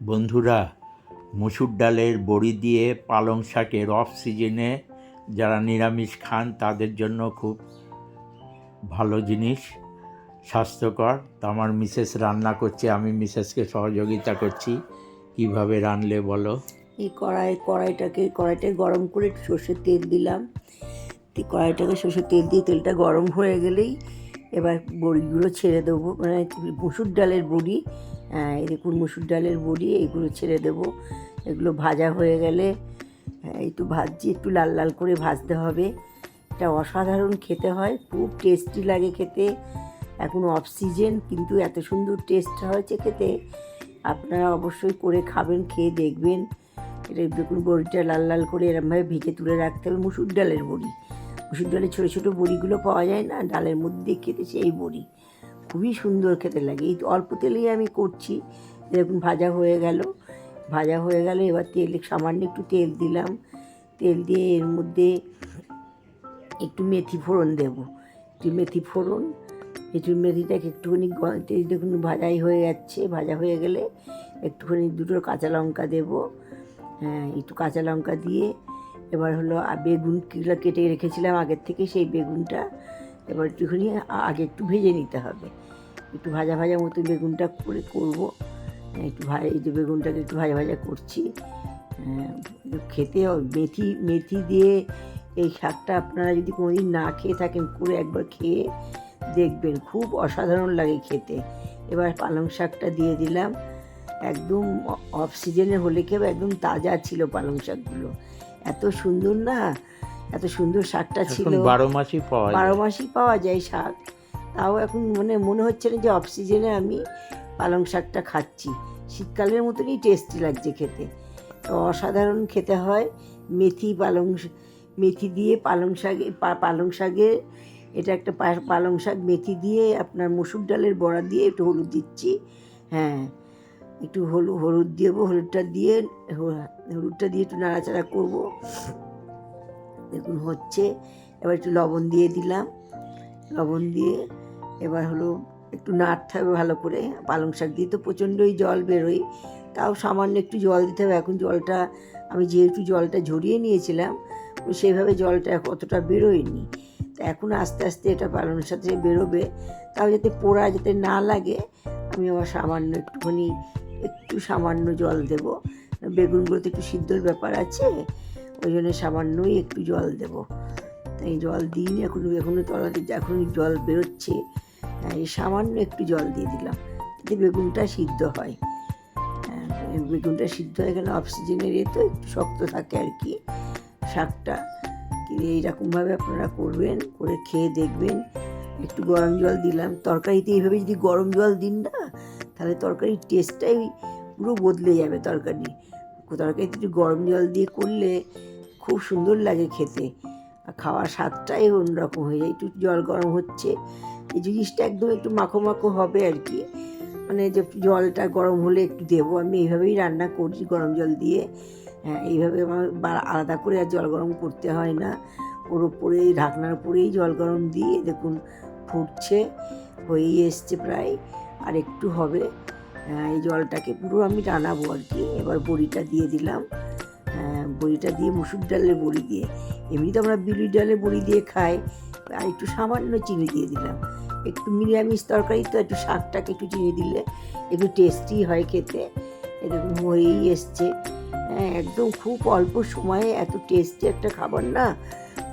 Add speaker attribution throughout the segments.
Speaker 1: বন্ধুরা, মুসুর ডালের বড়ি দিয়ে পালং শাকের অফ সিজনে যারা নিরামিষ খান, তাদের জন্য খুব ভালো জিনিস, স্বাস্থ্যকর। তো আমার মিসেস রান্না করছে, আমি মিসেসকে সহযোগিতা করছি। কীভাবে রানলে বলো?
Speaker 2: এই কড়াই, কড়াইটাকে কড়াইটাকে গরম করে সর্ষের তেল দিলাম। কড়াইটাকে সর্ষের তেল দিয়ে তেলটা গরম হয়ে গেলেই এবার বড়িগুলো ছেড়ে দেবো। মানে মুসুর ডালের বড়ি হ্যাঁ, দেখুন মুসুর ডালের বড়ি এগুলো ছেড়ে দেবো। এগুলো ভাজা হয়ে গেলে হ্যাঁ, একটু ভাজছি একটু লাল লাল করে ভাজতে হবে। এটা অসাধারণ খেতে হয় খুব টেস্টি লাগে খেতে। এখন অফ সিজন কিন্তু এত সুন্দর টেস্ট হয়েছে খেতে। আপনারা অবশ্যই করে খাবেন খেয়ে দেখবেন। এটা দেখুন বড়িটা লাল লাল করে এরমভাবে ভিজে তুলে রাখতে হবে মুসুর ডালের বড়ি। মুসুর ডালের ছোটো ছোটো বড়িগুলো পাওয়া যায় না ডালের মধ্যে খেতে সেই বড়ি। খুবই সুন্দর খেতে লাগে। এই অল্প তেলেই আমি করছি। দেখুন ভাজা হয়ে গেল। ভাজা হয়ে গেল, এবার তেল সামান্য একটু তেল দিলাম। তেল দিয়ে এর মধ্যে একটু মেথি ফোড়ন দেব। একটু মেথি ফোড়ন, একটু মেথিটাকে একটুখানি দেখুন ভাজাই হয়ে যাচ্ছে। ভাজা হয়ে গেলে একটুখানি দুটো কাঁচা লঙ্কা দেব। হ্যাঁ একটু কাঁচা লঙ্কা দিয়ে এবার হলো বেগুন কেটে রেখেছিলাম আগের থেকে, সেই বেগুনটা এবার একটুখানি আগে একটু ভেজে নিতে হবে। একটু ভাজা ভাজা মতো বেগুনটা করে করব। হ্যাঁ, একটু ভা এই যে বেগুনটাকে একটু ভাজা ভাজা করছি। হ্যাঁ, খেতে মেথি মেথি দিয়ে এই শাকটা আপনারা যদি কোনোদিন না খেয়ে থাকেন করে একবার খেয়ে দেখবেন। খুব অসাধারণ লাগে খেতে। এবার পালং শাকটা দিয়ে দিলাম। একদম অফ সিজনে হলে কেউ একদম তাজা ছিল পালং শাকগুলো। এত সুন্দর না? এত সুন্দর শাকটা ছিল।
Speaker 1: বারো মাসই পাওয়া
Speaker 2: বারো মাসই পাওয়া যায় শাক। তাও এখন মানে মনে হচ্ছে না যে অফ সিজনে আমি পালং শাকটা খাচ্ছি। শীতকালের মতনই টেস্টি লাগছে খেতে। তো অসাধারণ খেতে হয়। মেথি পালং মেথি দিয়ে পালং শাকে পালং শাকে এটা একটা পা- পালং শাক মেথি দিয়ে আপনার মসুর ডালের বড়া দিয়ে একটু হলুদ দিচ্ছি। হ্যাঁ একটু হলুদ হলুদ দেবো হলুদটা দিয়ে হলুদটা দিয়ে একটু নাড়াচাড়া করব। দেখুন হচ্ছে, এবার একটু লবণ দিয়ে দিলাম। লবণ দিয়ে এবার হলো একটু নাড়তে হবে ভালো করে। পালং শাক দিয়ে তো প্রচণ্ডই জল বেরোয়। তাও সামান্য একটু জল দিতে হবে। এখন জলটা, আমি যেহেতু জলটা ঝরিয়ে নিয়েছিলাম সেইভাবে জলটা অতটা বেরোয়নি। তা এখন আস্তে আস্তে এটা পালনের সাথে বেরোবে। তাও যাতে পোড়া যাতে না লাগে, আমি আবার সামান্য একটুখানি, একটু সামান্য জল দেব। বেগুনগুলোতে একটু সিদ্ধর ব্যাপার আছে। ওই জন্য সামান্যই একটু জল দেব। তাই জল দিইনি এখন এখনও তলাতে এখন জল বেরোচ্ছে। হ্যাঁ, এই সামান্য একটু জল দিয়ে দিলাম যাতে বেগুনটা সিদ্ধ হয়। হ্যাঁ, বেগুনটা সিদ্ধ হয় এখানে অক্সিজেনের এ তো একটু শক্ত থাকে আর কি শাকটা। এইরকমভাবে আপনারা করবেন করে খেয়ে দেখবেন। একটু গরম জল দিলাম তরকারিতে এইভাবে যদি গরম জল দিন না তাহলে তরকারির টেস্টটাই পুরো বদলে যাবে তরকারি। তরকারিতে একটু গরম জল দিয়ে করলে খুব সুন্দর লাগে খেতে। আর খাওয়ার স্বাদটাই অন্যরকম হয়ে যায়। একটু জল গরম হচ্ছে এই জিনিসটা একদম একটু মাখো মাখো হবে আর কি। মানে যে জলটা গরম হলে একটু দেবো। আমি এইভাবেই রান্না করি গরম জল দিয়ে। হ্যাঁ এইভাবে আমার আলাদা করে আর জল গরম করতে হয় না। ওর উপরেই ঢাকনার উপরেই জল গরম দিয়ে দেখুন ফুটছে হয়েই এসছে প্রায়। আর একটু হবে। হ্যাঁ, এই জলটাকে পুরো আমি টানাবো আর কি। এবার বড়িটা দিয়ে দিলাম। বড়িটা দিয়ে, মুসুর ডালের বড়ি দিয়ে। এমনি তো আমরা বিউলি ডালের বড়ি দিয়ে খাই। আর একটু সামান্য চিনি দিয়ে দিলাম। একটু নিরামিষ তরকারি তো একটু শাকটাকে একটু চিনি দিলে একটু টেস্টি হয় খেতে। এরকম হয়েই এসছে। হ্যাঁ একদম খুব অল্প সময়ে এত টেস্টি একটা খাবার না,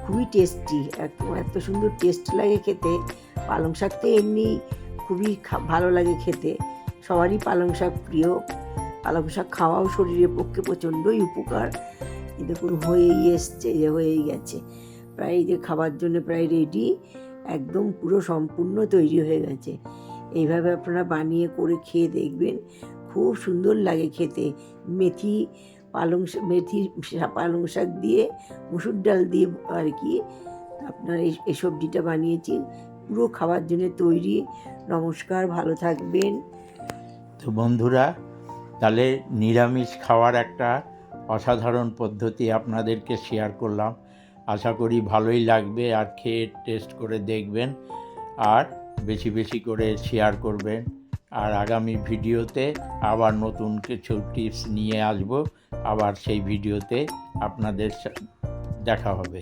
Speaker 2: খুবই টেস্টি একদম এত সুন্দর টেস্ট লাগে খেতে। পালং শাক তো এমনি খুবই ভালো লাগে খেতে। সবারই পালং শাক প্রিয়। পালং শাক খাওয়াও শরীরের পক্ষে প্রচণ্ডই উপকার। এই দেখুন, হয়েই এসছে যে হয়েই গেছে। প্রায় যে খাবার জন্য প্রায় রেডি একদম পুরো সম্পূর্ণ তৈরি হয়ে গেছে। এইভাবে আপনারা বানিয়ে করে খেয়ে দেখবেন, খুব সুন্দর লাগে খেতে। মেথি, পালং মেথি পালং শাক দিয়ে, মুসুর ডাল দিয়ে আর কি আপনার এই এই সবজিটা বানিয়েছি। পুরো খাওয়ার জন্য তৈরি। নমস্কার, ভালো থাকবেন।
Speaker 1: তো বন্ধুরা, তাহলে নিরামিষ খাওয়ার একটা অসাধারণ পদ্ধতি আপনাদেরকে শেয়ার করলাম। আশা করি ভালোই লাগবে, আর খেয়ে টেস্ট করে দেখবেন, আর বেশি বেশি করে শেয়ার করবেন। আর আগামী ভিডিওতে আবার নতুন কিছু টিপস নিয়ে আসব। আবার সেই ভিডিওতে আপনাদের দেখা হবে।